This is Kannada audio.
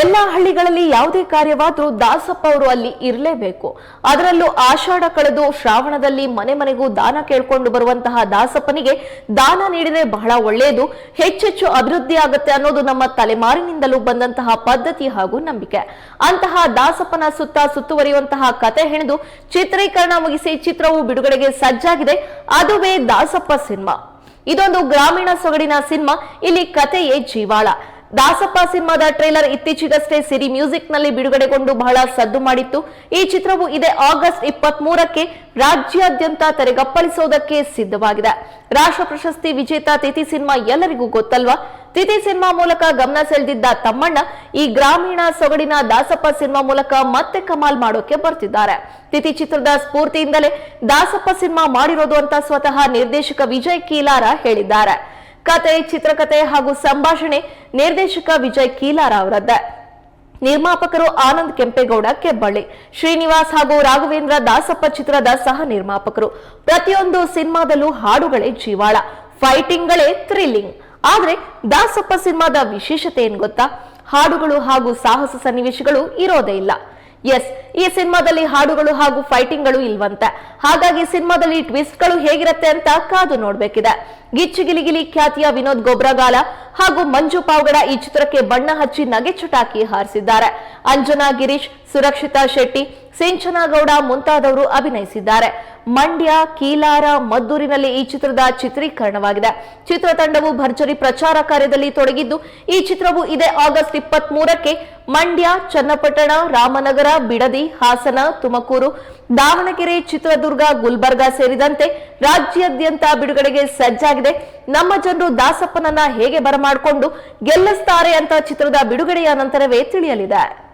ಎಲ್ಲ ಹಳ್ಳಿಗಳಲ್ಲಿ ಯಾವುದೇ ಕಾರ್ಯವಾದರೂ ದಾಸಪ್ಪ ಅವರು ಅಲ್ಲಿ ಇರಲೇಬೇಕು. ಅದರಲ್ಲೂ ಆಷಾಢ ಕಳೆದು ಶ್ರಾವಣದಲ್ಲಿ ಮನೆ ಮನೆಗೂ ದಾನ ಕೇಳ್ಕೊಂಡು ಬರುವಂತಹ ದಾಸಪ್ಪನಿಗೆ ದಾನ ನೀಡಿದರೆ ಬಹಳ ಒಳ್ಳೆಯದು ಹೆಚ್ಚೆಚ್ಚು ಅಭಿವೃದ್ಧಿ ಆಗುತ್ತೆ ಅನ್ನೋದು ನಮ್ಮ ತಲೆಮಾರಿನಿಂದಲೂ ಬಂದಂತಹ ಪದ್ಧತಿ ಹಾಗೂ ನಂಬಿಕೆ. ಅಂತಹ ದಾಸಪ್ಪನ ಸುತ್ತ ಸುತ್ತುವರಿಯುವಂತಹ ಕತೆ ಹೆಣೆದು ಚಿತ್ರೀಕರಣ ಮುಗಿಸಿ ಚಿತ್ರವು ಬಿಡುಗಡೆಗೆ ಸಜ್ಜಾಗಿದೆ. ಅದುವೇ ದಾಸಪ್ಪ ಸಿನಿಮಾ. ಇದೊಂದು ಗ್ರಾಮೀಣ ಸೊಗಡಿನ ಸಿನಿಮಾ. ಇಲ್ಲಿ ಕಥೆಯೇ ಜೀವಾಳ. ದಾಸಪ್ಪ ಸಿನಿಮಾದ ಟ್ರೇಲರ್ ಇತ್ತೀಚೆಗಷ್ಟೇ ಸಿರಿ ಮ್ಯೂಸಿಕ್ನಲ್ಲಿ ಬಿಡುಗಡೆಗೊಂಡು ಬಹಳ ಸದ್ದು ಮಾಡಿತ್ತು. ಈ ಚಿತ್ರವು ಇದೇ ಆಗಸ್ಟ್ ಇಪ್ಪತ್ತ್ ಮೂರಕ್ಕೆ ರಾಜ್ಯಾದ್ಯಂತ ತೆರೆಗಪ್ಪಳಿಸೋದಕ್ಕೆ ಸಿದ್ಧವಾಗಿದೆ. ರಾಷ್ಟ್ರ ಪ್ರಶಸ್ತಿ ವಿಜೇತ ತಿಥಿ ಸಿನಿಮಾ ಎಲ್ಲರಿಗೂ ಗೊತ್ತಲ್ವಾ? ತಿಥಿ ಸಿನಿಮಾ ಮೂಲಕ ಗಮನ ಸೆಳೆದಿದ್ದ ತಮ್ಮಣ್ಣ ಈ ಗ್ರಾಮೀಣ ಸೊಗಡಿನ ದಾಸಪ್ಪ ಸಿನಿಮಾ ಮೂಲಕ ಮತ್ತೆ ಕಮಾಲ್ ಮಾಡೋಕೆ ಬರ್ತಿದ್ದಾರೆ. ತಿಥಿ ಚಿತ್ರದ ಸ್ಫೂರ್ತಿಯಿಂದಲೇ ದಾಸಪ್ಪ ಸಿನಿಮಾ ಮಾಡಿರೋದು ಅಂತ ಸ್ವತಃ ನಿರ್ದೇಶಕ ವಿಜಯ್ ಕೀಲಾರ ಹೇಳಿದ್ದಾರೆ. ಕತೆ ಚಿತ್ರಕಥೆ ಹಾಗೂ ಸಂಭಾಷಣೆ ನಿರ್ದೇಶಕ ವಿಜಯ್ ಕೀಲಾರ ಅವರದ್ದೇ. ನಿರ್ಮಾಪಕರು ಆನಂದ್ ಕೆಂಪೇಗೌಡ ಕೆಬ್ಬಳ್ಳಿ, ಶ್ರೀನಿವಾಸ್ ಹಾಗೂ ರಾಘವೇಂದ್ರ ದಾಸಪ್ಪ ಚಿತ್ರದ ಸಹ ನಿರ್ಮಾಪಕರು. ಪ್ರತಿಯೊಂದು ಸಿನಿಮಾದಲ್ಲೂ ಹಾಡುಗಳೇ ಜೀವಾಳ, ಫೈಟಿಂಗ್ಗಳೇ ಥ್ರಿಲ್ಲಿಂಗ್. ಆದ್ರೆ ದಾಸಪ್ಪ ಸಿನಿಮಾದ ವಿಶೇಷತೆ ಏನ್ ಗೊತ್ತಾ? ಹಾಡುಗಳು ಹಾಗೂ ಸಾಹಸ ಸನ್ನಿವೇಶಗಳು ಇರೋದೇ ಇಲ್ಲ. ಎಸ್ ಈ ಸಿನಿಮಾದಲ್ಲಿ ಹಾಡುಗಳು ಹಾಗೂ ಫೈಟಿಂಗ್ಗಳು ಇಲ್ವಂತೆ. ಹಾಗಾಗಿ ಸಿನಿಮಾದಲ್ಲಿ ಟ್ವಿಸ್ಟ್ಗಳು ಹೇಗಿರುತ್ತೆ ಅಂತ ಕಾದು ನೋಡ್ಬೇಕಿದೆ. ಗಿಚ್ಚುಗಿಲಿಗಿಲಿ ಖ್ಯಾತಿಯ ವಿನೋದ್ ಗೊಬ್ರಗಾಲ ಹಾಗೂ ಮಂಜು ಪಾವಗಡ ಈ ಚಿತ್ರಕ್ಕೆ ಬಣ್ಣ ಹಚ್ಚಿ ನಗೆ ಚುಟಾಕಿ ಹಾರಿಸಿದ್ದಾರೆ. ಅಂಜನಾ ಗಿರೀಶ್, ಸುರಕ್ಷಿತಾ ಶೆಟ್ಟಿ, ಸಿಂಚನಗೌಡ ಮುಂತಾದವರು ಅಭಿನಯಿಸಿದ್ದಾರೆ. ಮಂಡ್ಯ, ಕೀಲಾರ, ಮದ್ದೂರಿನಲ್ಲಿ ಈ ಚಿತ್ರದ ಚಿತ್ರೀಕರಣವಾಗಿದೆ. ಚಿತ್ರತಂಡವು ಭರ್ಜರಿ ಪ್ರಚಾರ ಕಾರ್ಯದಲ್ಲಿ ತೊಡಗಿದ್ದು, ಈ ಚಿತ್ರವು ಇದೇ ಆಗಸ್ಟ್ ಇಪ್ಪತ್ತ್ ಮಂಡ್ಯ, ಚನ್ನಪಟ್ಟಣ, ರಾಮನಗರ, ಬಿಡದಿ, ಹಾಸನ, ತುಮಕೂರು ದಾವಣಗೆರೆ, ಚಿತ್ರದುರ್ಗ, ಗುಲ್ಬರ್ಗಾ ಸೇರಿದಂತೆ ರಾಜ್ಯಾದ್ಯಂತ ಬಿಡುಗಡೆಗೆ ಸಜ್ಜಾಗಿದೆ. ನಮ್ಮ ಜನರು ದಾಸಪ್ಪನನ್ನ ಹೇಗೆ ಬರಮಾಡಿಕೊಂಡು ಗೆಲ್ಲಿಸ್ತಾರೆ ಅಂತ ಚಿತ್ರದ ಬಿಡುಗಡೆಯ ನಂತರವೇ ತಿಳಿಯಲಿದೆ.